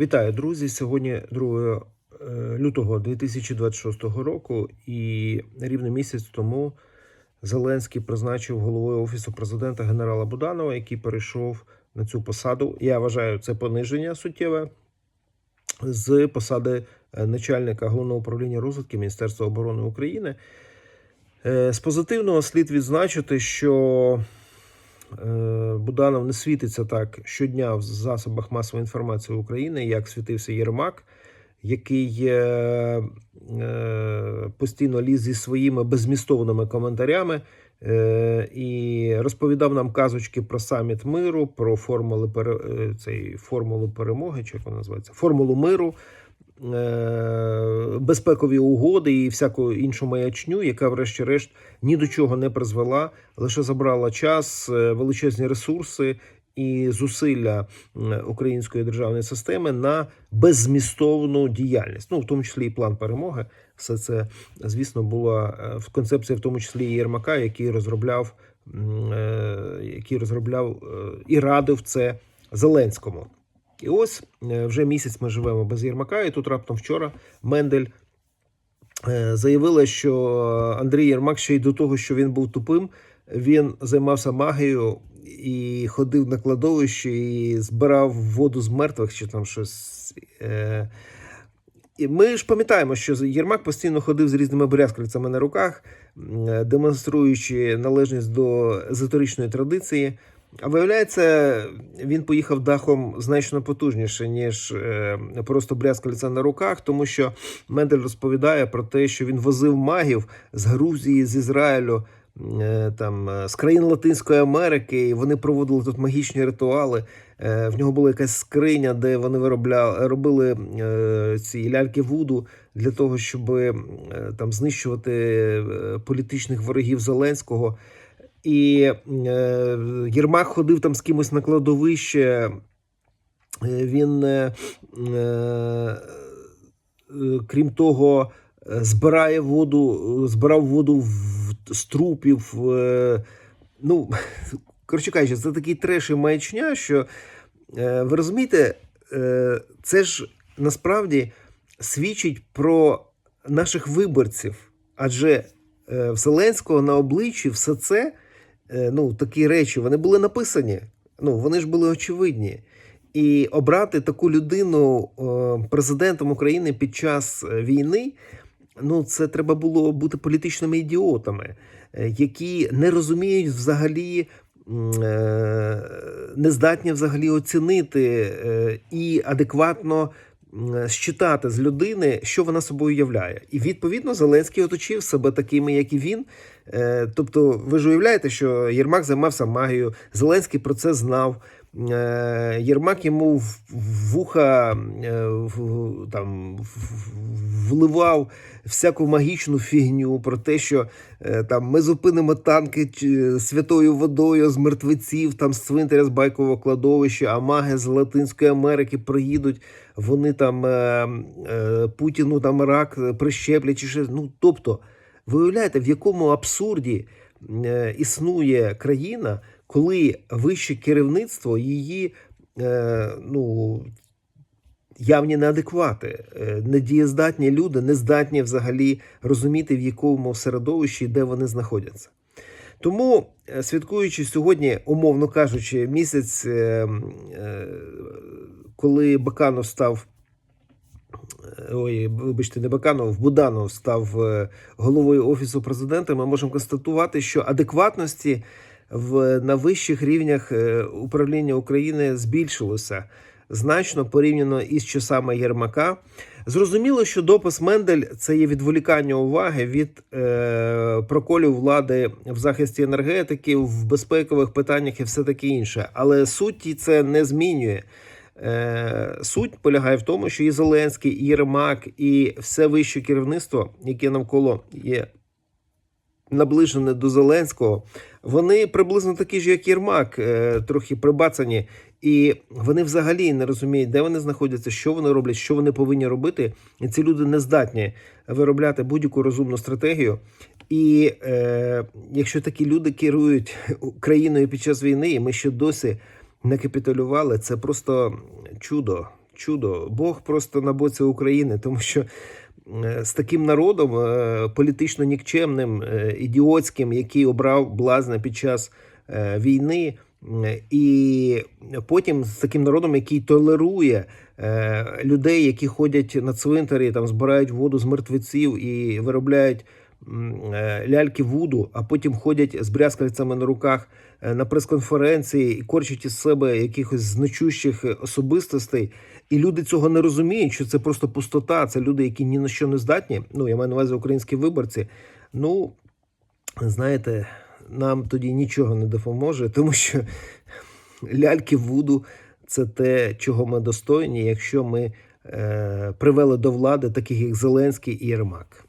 Вітаю, друзі! Сьогодні 2 е, лютого 2026 року, і рівно місяць тому Зеленський призначив головою офісу президента генерала Буданова, який перейшов на цю посаду. Я вважаю, це пониження суттєве з посади е, начальника головного управління розвитки Міністерства оборони України. Е, З позитивного слід відзначити, що Буданов не світиться так щодня в засобах масової інформації України, як світився Єрмак, який е, е, постійно ліз зі своїми беззмістовними коментарями е, і розповідав нам казочки про саміт миру, про формули, е, цей, формулу перемоги, чи як вона називається, формулу миру. Е, Безпекові угоди і всяку іншу маячню, яка, врешті-решт, ні до чого не призвела, лише забрала час, е, величезні ресурси і зусилля української державної системи на беззмістовну діяльність. Ну, в тому числі і план перемоги. Все це, звісно, була е, в концепції, в тому числі і Єрмака, який розробляв, який розробляв і радив це Зеленському. І ось е, вже місяць ми живемо без Єрмака, і тут раптом вчора Мендель е, заявила, що Андрій Єрмак ще й до того, що він був тупим, він займався магією і ходив на кладовище і збирав воду з мертвих, чи там щось. Е, і ми ж пам'ятаємо, що Єрмак постійно ходив з різними брязкальцями на руках, демонструючи належність до езотеричної традиції. А виявляється, він поїхав дахом значно потужніше, ніж е, просто брязкальця на руках, тому що Мендель розповідає про те, що він возив магів з Грузії, з Ізраїлю, е, там, е, з країн Латинської Америки, і вони проводили тут магічні ритуали. В нього була якась скриня, де вони виробляли, робили ці ляльки Вуду для того, щоб там знищувати політичних ворогів Зеленського. І е, Єрмак ходив там з кимось на кладовище. Е, Він, е, е, крім того, е, збирає воду, е, збирав воду в, з трупів. е, Ну, коротше кажучи, це такий треш і маячня, що е, ви розумієте, е, це ж насправді свідчить про наших виборців. Адже е, в Зеленського на обличчі все це, е, ну, такі речі, вони були написані. Ну, вони ж були очевидні. І обрати таку людину е, президентом України під час е, війни, ну, це треба було бути політичними ідіотами, е, які не розуміють взагалі. е, Не здатні взагалі оцінити е, і адекватно считати з людини, що вона собою являє. І відповідно Зеленський оточив себе такими, як і він. Е, Тобто, ви ж уявляєте, що Єрмак займався магією, Зеленський про це знав. Е, Єрмак йому в вуха е, там вливав всяку магічну фігню про те, що е, там ми зупинимо танки святою водою з мертвеців, там з цвинтаря з байкового кладовища, а маги з Латинської Америки приїдуть, вони там Путіну там рак прищеплять чи ще. Ну тобто, ви уявляєте, в якому абсурді існує країна, коли вище керівництво її е, ну, явні неадеквати, е, недієздатні люди, не здатні взагалі розуміти, в якому середовищі, де вони знаходяться. Тому, е, святкуючи сьогодні, умовно кажучи, місяць, коли Баканов став. Ой, вибачте, не Баканов, Буданов став головою офісу президента. Ми можемо констатувати, що адекватності в на вищих рівнях е, управління України збільшилося значно порівняно із часами Єрмака. Зрозуміло, що допис Мендель це є відволікання уваги від е, проколів влади в захисті енергетики, в безпекових питаннях і все таке інше. Але суті це не змінює. Е, суть полягає в тому, що і Зеленський, і Єрмак, і все вище керівництво, яке навколо є наближене до Зеленського, вони приблизно такі ж, як Єрмак, е, трохи прибацані, і вони взагалі не розуміють, де вони знаходяться, що вони роблять, що вони повинні робити. І ці люди не здатні виробляти будь-яку розумну стратегію. І е, якщо такі люди керують країною під час війни, і ми ще досі не капітулювали, це просто чудо. чудо. Бог просто на боці України, тому що з таким народом е, політично нікчемним, е, ідіотським, який обрав блазна під час е, війни, е, і потім з таким народом, який толерує е, людей, які ходять на цвинтарі, там збирають воду з мертвеців і виробляють е, ляльки вуду, а потім ходять з брязкальцями на руках е, на прес-конференції і корчать із себе якихось значущих е, особистостей. І люди цього не розуміють, що це просто пустота. Це люди, які ні на що не здатні. Ну, я маю на увазі українські виборці. Ну, знаєте, нам тоді нічого не допоможе, тому що ляльки вуду це те, чого ми достойні, якщо ми е, привели до влади таких як Зеленський і Єрмак.